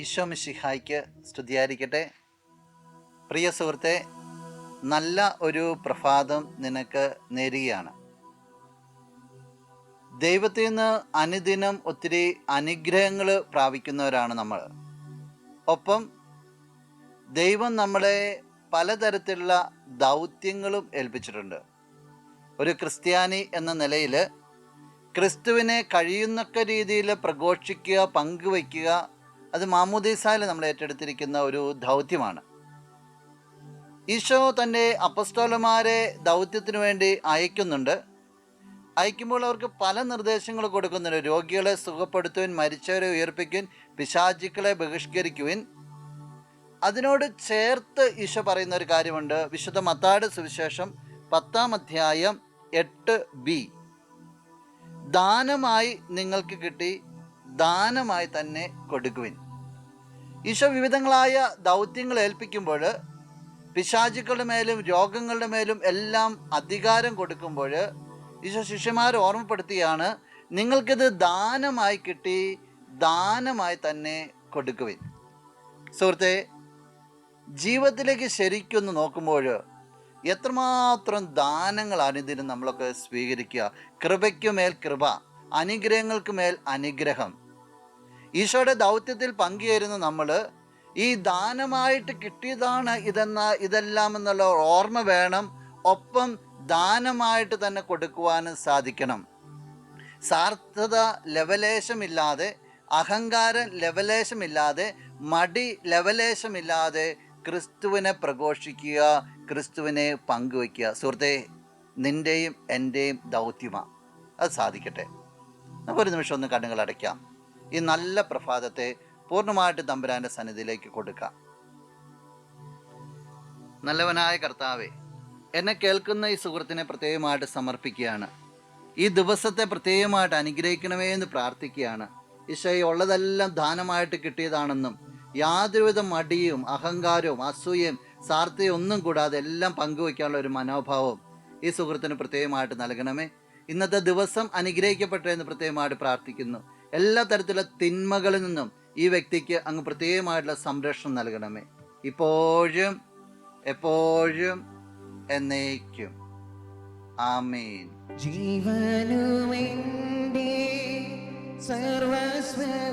ഈശോ മിശിഹായ്ക്ക് സ്തുതിയായിരിക്കട്ടെ. പ്രിയ സുഹൃത്തെ നല്ല ഒരു പ്രഭാതം നിനക്ക് നേരുകയാണ്. ദൈവത്തിൽ നിന്ന് അനുദിനം ഒത്തിരി അനുഗ്രഹങ്ങൾ പ്രാപിക്കുന്നവരാണ് നമ്മൾ. ഒപ്പം ദൈവം നമ്മളെ പലതരത്തിലുള്ള ദൗത്യങ്ങളും ഏൽപ്പിച്ചിട്ടുണ്ട്. ഒരു ക്രിസ്ത്യാനി എന്ന നിലയിൽ ക്രിസ്തുവിനെ കഴിയുന്നൊക്കെ രീതിയിൽ പ്രഘോഷിക്കുക പങ്കുവയ്ക്കുക അത് മാമോദീസായിൽ നമ്മൾ ഏറ്റെടുത്തിരിക്കുന്ന ഒരു ദൗത്യമാണ്. ഈശോ തന്റെ അപ്പസ്തോലന്മാരെ ദൗത്യത്തിന് വേണ്ടി അയക്കുന്നുണ്ട്. അയക്കുമ്പോൾ അവർക്ക് പല നിർദ്ദേശങ്ങൾ കൊടുക്കുന്നുണ്ട്. രോഗികളെ സുഖപ്പെടുത്തുവിൻ മരിച്ചവരെ ഉയർപ്പിക്കുവിൻ പിശാചിക്കളെ ബഹിഷ്കരിക്കുവിൻ. അതിനോട് ചേർത്ത് ഈശോ പറയുന്ന ഒരു കാര്യമുണ്ട്. വിശുദ്ധ മത്താട് സുവിശേഷം പത്താം അധ്യായം എട്ട് ബി. ദാനമായി നിങ്ങൾക്ക് കിട്ടി ദാനമായി തന്നെ കൊടുക്കുവിൻ. ഈശോ വിവിധങ്ങളായ ദൗത്യങ്ങൾ ഏൽപ്പിക്കുമ്പോൾ പിശാചുക്കളുടെ മേലും രോഗങ്ങളുടെ മേലും എല്ലാം അധികാരം കൊടുക്കുമ്പോൾ ഈശോ ശിഷ്യന്മാരെ ഓർമ്മപ്പെടുത്തിയാണ് നിങ്ങൾക്കിത് ദാനമായി കിട്ടി ദാനമായി തന്നെ കൊടുക്കുവിൻ. സുഹൃത്തെ ജീവിതത്തിലേക്ക് ശരിക്കൊന്ന് നോക്കുമ്പോൾ എത്രമാത്രം ദാനങ്ങൾ അനുദിനം നമ്മളൊക്കെ സ്വീകരിക്കുക. കൃപയ്ക്കുമേൽ കൃപ അനുഗ്രഹങ്ങൾക്ക് മേൽ അനുഗ്രഹം. ഈശോയുടെ ദൗത്യത്തിൽ പങ്കുചേരുന്ന നമ്മൾ ഈ ദാനമായിട്ട് കിട്ടിയതാണ് ഇതെന്ന ഇതെല്ലാം എന്നുള്ള ഓർമ്മ വേണം. ഒപ്പം ദാനമായിട്ട് തന്നെ കൊടുക്കുവാനും സാധിക്കണം. സാർത്ഥത ലവലേശമില്ലാതെ അഹങ്കാരം ലവലേശമില്ലാതെ മടി ലവലേശമില്ലാതെ ക്രിസ്തുവിനെ പ്രഘോഷിക്കുക ക്രിസ്തുവിനെ പങ്കുവയ്ക്കുക. സുഹൃത്തെ നിന്റെയും എന്റെയും ദൗത്യമാണ് അത് സാധിക്കട്ടെ. നമുക്കൊരു നിമിഷം ഒന്ന് കണ്ണുകൾ അടയ്ക്കാം ഈ നല്ല പ്രഭാതത്തെ പൂർണമായിട്ട് തമ്പുരാന്റെ സന്നിധിയിലേക്ക് കൊടുക്കാം. നല്ലവനായ കർത്താവെ എന്നെ കേൾക്കുന്ന ഈ സുഹൃത്തിനെ പ്രത്യേകമായിട്ട് സമർപ്പിക്കുകയാണ്. ഈ ദിവസത്തെ പ്രത്യേകമായിട്ട് അനുഗ്രഹിക്കണമേ എന്ന് പ്രാർത്ഥിക്കുകയാണ്. ഈശോയെ ഉള്ളതെല്ലാം ദാനമായിട്ട് കിട്ടിയതാണെന്നും യാതൊരുവിധ മടിയും അഹങ്കാരവും അസൂയയും സാർത്ഥയും ഒന്നും കൂടാതെ എല്ലാം പങ്കുവയ്ക്കാനുള്ള ഒരു മനോഭാവം ഈ സുഹൃത്തിന് പ്രത്യേകമായിട്ട് നൽകണമേ. ഇന്നത്തെ ദിവസം അനുഗ്രഹിക്കപ്പെട്ടെന്ന് പ്രത്യേകമായിട്ട് പ്രാർത്ഥിക്കുന്നു. എല്ലാ തരത്തിലുള്ള തിന്മകളിൽ നിന്നും ഈ വ്യക്തിക്ക് അങ്ങ് പ്രത്യേകമായിട്ടുള്ള സംരക്ഷണം നൽകണമേ. ഇപ്പോഴും എപ്പോഴും എന്നേക്കും. ആമീൻ. ജീവനുമെന്റെ സർവസ്വവും